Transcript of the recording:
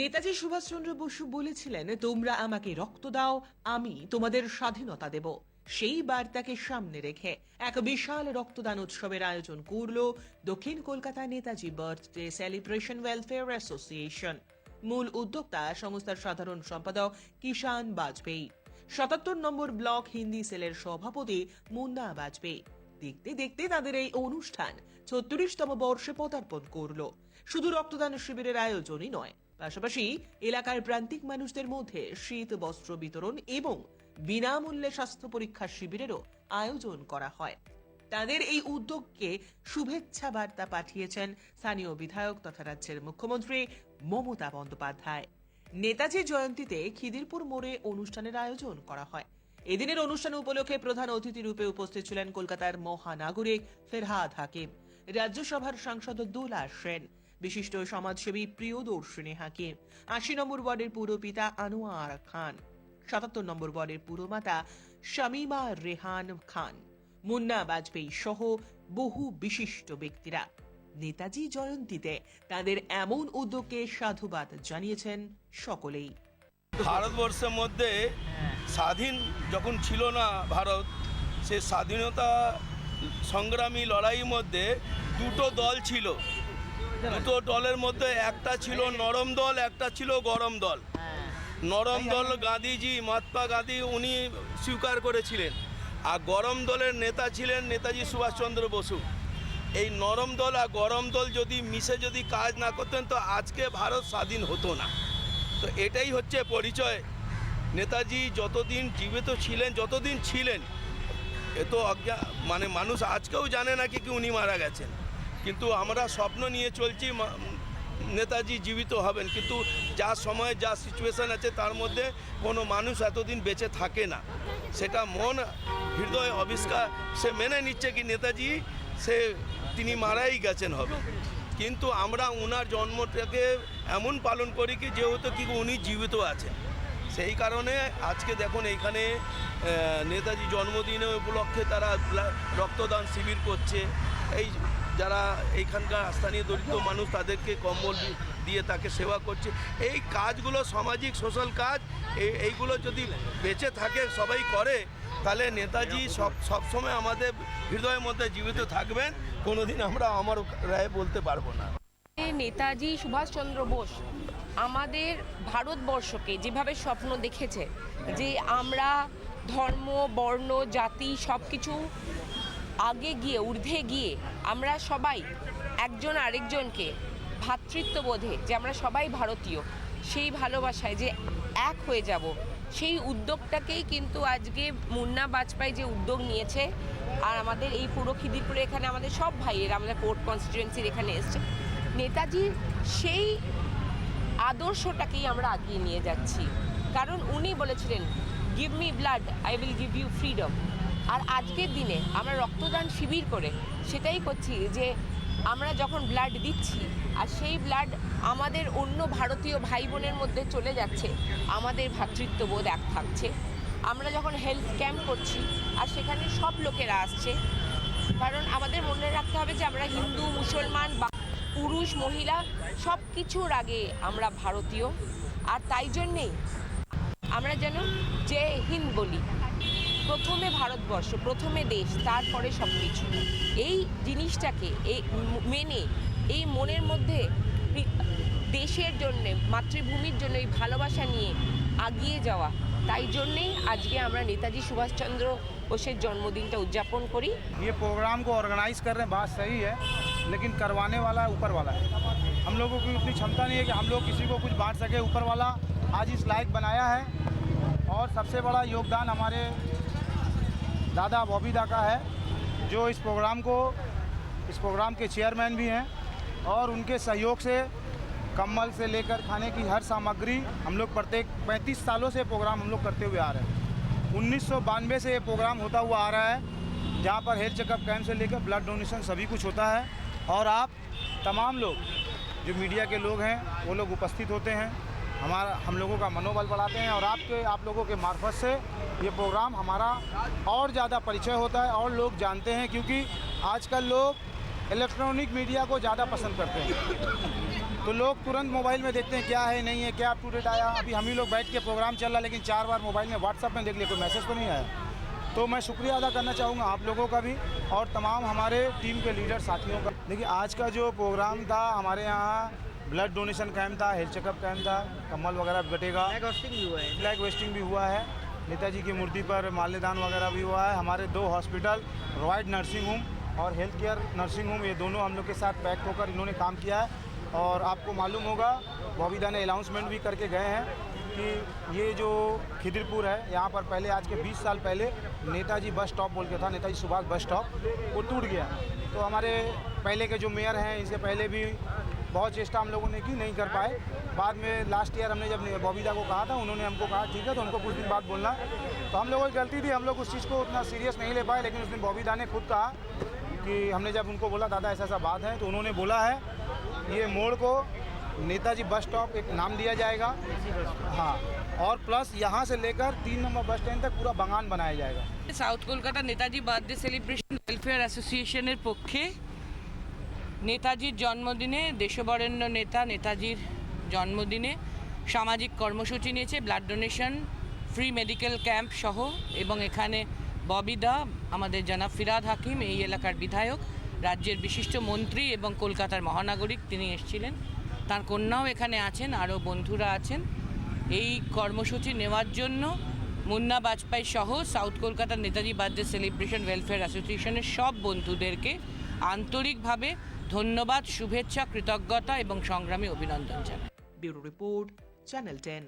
নেতাজি সুভাষচন্দ্র বসু বলেছিলেন, তোমরা আমাকে রক্ত দাও, আমি তোমাদের স্বাধীনতা দেব। সেই বার্তাকে সামনে রেখে এক বিশাল রক্তদান উৎসবের আয়োজন করল দক্ষিণ Kolkata Netaji birthday celebration welfare association. মূল উদ্যোক্তা সংস্থার সাধারণ সম্পাদক কিষান বাজপেয়ী। সাতাত্তর নম্বর ব্লক হিন্দি সেলের সভাপতি মুন্না বাজপেয়ী। দেখতে দেখতে তাদের এই অনুষ্ঠান ছত্রিশতম বর্ষে পদার্পণ করল। শুধু রক্তদান শিবিরের আয়োজনই নয় পাশাপাশি এলাকার প্রান্তিক মানুষদের মধ্যে শীত, বস্ত্র বিতরণ এবং বিনামূল্যে স্বাস্থ্য পরীক্ষা শিবিরেরও আয়োজন করা হয়। তাদের এই উদ্যোগকে শুভেচ্ছা বার্তা পাঠিয়েছেন স্থানীয় বিধায়ক তথা রাজ্যের মুখ্যমন্ত্রী মমতা বন্দ্যোপাধ্যায়। নেতাজি জয়ন্তীতে খিদিরপুর মোড়ে অনুষ্ঠানের আয়োজন করা হয়। এদিনের অনুষ্ঠান উপলক্ষে প্রধান অতিথি রূপে উপস্থিত ছিলেন কলকাতার মহানাগরিক ফেরহাদ হাকিম, রাজ্যসভার সাংসদ দোলা সেন বিশিষ্ট সমাজসেবী প্রিয়দর্শিনী হাকিম। আশি নম্বর ওয়ার্ডের পুরপিতা আনোয়ার খান। সাতাত্তর নম্বর ওয়ার্ডের পুরমাতা শামিমা রেহান খান। মুন্না বাজপেয়ী সহ বহু বিশিষ্ট ব্যক্তিরা। নেতাজি জয়ন্তীতে তাদের এমন উদ্যোগকে সাধুবাদ জানিয়েছেন সকলেই। ভারতবর্ষের মধ্যে স্বাধীন যখন ছিল না ভারত, সে স্বাধীনতা সংগ্রামী লড়াইয়ের মধ্যে দুটো দল ছিল। দুটো দলের মধ্যে একটা ছিল নরম দল একটা ছিল গরম দল। নরম দল গান্ধীজি মহাত্মা গান্ধী উনি স্বীকার করেছিলেন। আর গরম দলের নেতা ছিলেন নেতাজি সুভাষচন্দ্র বসু। এই নরম দল আর গরম দল যদি মিশে যদি কাজ না করতেন তো আজকে ভারত স্বাধীন হতো না। তো এটাই হচ্ছে পরিচয়। নেতাজি যতদিন জীবিত ছিলেন যতদিন ছিলেন এ তো অজ্ঞা মানে মানুষ আজকেও জানে না কি কি উনি মারা গেছেন। কিন্তু আমরা স্বপ্ন নিয়ে চলছি নেতাজি জীবিত হবেন। কিন্তু যা সময়, যা সিচুয়েশন আছে, তার মধ্যে কোনো মানুষ এতদিন বেঁচে থাকে না। সেটা মন, হৃদয় আবিষ্কার, সে মেনে নিচ্ছে কি নেতাজি, সে তিনি মারাই গেছেন হবে। কিন্তু আমরা ওনার জন্মটাকে এমন পালন করি কি, যেহেতু কি উনি জীবিত আছেন। সেই কারণে আজকে দেখুন এইখানে নেতাজি জন্মদিনের উপলক্ষে তারা রক্তদান শিবির করছে। এই যারা এইখানকার স্থানীয় দরিদ্র মানুষ তাদেরকে কম্বল দিয়ে তাকে সেবা করছে। এই কাজগুলো সামাজিক, সোশ্যাল কাজ এই এইগুলো যদি বেঁচে থাকে, সবাই করে, তাহলে নেতাজি সব সবসময় আমাদের হৃদয়ের মধ্যে জীবিত থাকবেন। কোনোদিন আমরা আমার রায় বলতে পারব না। নেতাজি সুভাষচন্দ্র বোস আমাদের ভারতবর্ষকে যেভাবে স্বপ্ন দেখেছে, যে আমরা ধর্ম, বর্ণ, জাতি সব কিছু আগে গিয়ে, ঊর্ধ্বে গিয়ে আমরা সবাই একজন আরেকজনকে ভ্রাতৃত্ববোধে যে আমরা সবাই ভারতীয়, সেই ভালোবাসায় যে এক হয়ে যাব, সেই উদ্যোগটাকেই কিন্তু আজকে মুন্না বাজপাই যে উদ্যোগ নিয়েছে আর আমাদের এই পুরো খিদিরপুরে এখানে আমাদের সব ভাইয়ের, আমাদের কোর্ট কনস্টিটুয়েন্সির এখানে এসছে। নেতাজির সেই আদর্শটাকেই আমরা আগিয়ে নিয়ে যাচ্ছি। কারণ উনি বলেছিলেন give me blood I will give you freedom আর আজকের দিনে আমরা রক্তদান শিবির করে সেটাই করছি যে আমরা যখন ব্লাড দিচ্ছি আর সেই ব্লাড আমাদের অন্য ভারতীয় ভাই বোনের মধ্যে চলে যাচ্ছে, আমাদের ভ্রাতৃত্ববোধ এক থাকছে। আমরা যখন হেলথ ক্যাম্প করছি আর সেখানে সব লোকেরা আসছে, কারণ আমাদের মনে রাখতে হবে যে আমরা হিন্দু, মুসলমান, বা পুরুষ, মহিলা সব কিছুর আগে আমরা ভারতীয়। আর তাই জন্যেই আমরা যেন যে হিন্দ বলি। প্রথমে ভারতবর্ষ প্রথমে দেশ তারপরে সব কিছু এই জিনিসটাকে এই ম- মেনে এই মনের মধ্যে পৃ- দেশের জন্যে মাতৃভূমির জন্য এই ভালোবাসা নিয়ে আগিয়ে যাওয়া তাই জন্যেই আজকে আমরা নেতাজি সুভাষচন্দ্র বোসের জন্মদিনটা উদযাপন করি ये प्रोग्राम को ऑर्गेनाइज कर रहे हैं बात सही है लेकिन करवाने वाला ऊपर वाला है हम लोगों की उतनी क्षमता नहीं है कि हम लोग किसी को कुछ बांट सके ऊपर वाला आज इस लायक बनाया है और सबसे बड़ा योगदान हमारे दादा बॉबी दा का है, जो इस प्रोग्राम को, इस प्रोग्राम के चेयरमैन भी हैं और उनके सहयोग से, कम्बल से लेकर खाने की हर सामग्री हम लोग प्रत्येक 35 सालों से प्रोग्राम हम लोग करते हुए आ रहे हैं। उन्नीस सौ बानवे से ये प्रोग्राम होता हुआ आ रहा है, जहाँ पर हेल्थ चेकअप कैंप से लेकर ब्लड डोनेशन सभी कुछ होता है और आप तमाम लोग, जो मीडिया के लोग हैं, वो लोग उपस्थित होते हैं। हमारा, हम लोगों का मनोबल बढ़ाते हैं और आपके, आप लोगों के मार्फत से ये प्रोग्राम हमारा और ज़्यादा परिचय होता है और लोग जानते हैं क्योंकि आजकल लोग इलेक्ट्रॉनिक मीडिया को ज़्यादा पसंद करते हैं। तो लोग तुरंत मोबाइल में देखते हैं क्या है, नहीं है, क्या अप टू डेट आया। अभी हम ही लोग बैठ के प्रोग्राम चल रहा लेकिन चार बार मोबाइल में व्हाट्सअप में देख लिया, कोई मैसेज तो नहीं आया। तो मैं शुक्रिया अदा करना चाहूँगा आप लोगों का भी और तमाम हमारे टीम के लीडर साथियों का। देखिए, आज का जो प्रोग्राम था हमारे यहाँ ब्लड डोनेशन कैम्प था हेल्थ चेकअप कैम्प था कम्बल वगैरह बटेगा फ्लैग वेस्टिंग भी हुआ है। नेताजी की मूर्ति पर माल्यदान वगैरह भी हुआ है। हमारे दो हॉस्पिटल रॉयड नर्सिंग होम और हेल्थ केयर नर्सिंग होम ये दोनों हम लोग के साथ पैक होकर इन्होंने काम किया है। और आपको मालूम होगा बॉबीदा ने अनाउंसमेंट भी करके गए हैं कि ये जो खिदिरपुर है यहाँ पर पहले आज के 20 साल पहले नेताजी बस स्टॉप बोल के था नेताजी सुभाष बस स्टॉप वो टूट गया। तो हमारे पहले के जो मेयर हैं इनसे पहले भी बहुत चेष्टा हम लोगों ने की, नहीं कर पाए। बाद में लास्ट ईयर हमने जब बॉबीदा को कहा था, उन्होंने हमको कहा, ठीक है तो उनको कुछ दिन बाद बोलना। तो हम लोगों की गलती थी, हम लोग उस चीज़ को उतना सीरियस नहीं ले पाए, लेकिन उस दिन बॉबीदा ने खुद कहा कि हमने जब उनको बोला, दादा, ऐसा ऐसा बात है तो उन्होंने बोला है, ये मोड़ को नेताजी बस स्टॉप एक नाम दिया जाएगा। हाँ और प्लस यहाँ से लेकर तीन नंबर बस स्टैंड तक पूरा बंगान बनाया जाएगा। South Kolkata Netaji birthday celebration welfare association पक्षे নেতাজির জন্মদিনে, দেশবরেণ্য নেতা নেতাজির জন্মদিনে সামাজিক কর্মসূচি নিয়েছে blood donation free medical camp সহ, এবং এখানে ববিদা আমাদের জানা ফিরাদ হাকিম, এই এলাকার বিধায়ক, রাজ্যের বিশিষ্ট মন্ত্রী এবং কলকাতার মহানাগরিক, তিনি এসেছিলেন। তার কন্যাও এখানে আছেন, আরও বন্ধুরা আছেন। এই কর্মসূচি নেওয়ার জন্য মুন্না বাজপেয়ী সহ সাউথ কলকাতার নেতাজি বার্থডে সেলিব্রেশন ওয়েলফেয়ার অ্যাসোসিয়েশনের সব বন্ধুদেরকে আন্তরিকভাবে ধন্যবাদ শুভেচ্ছা কৃতজ্ঞতা এবং সংগ্রামী অভিনন্দন জানাই। Bureau report channel ten.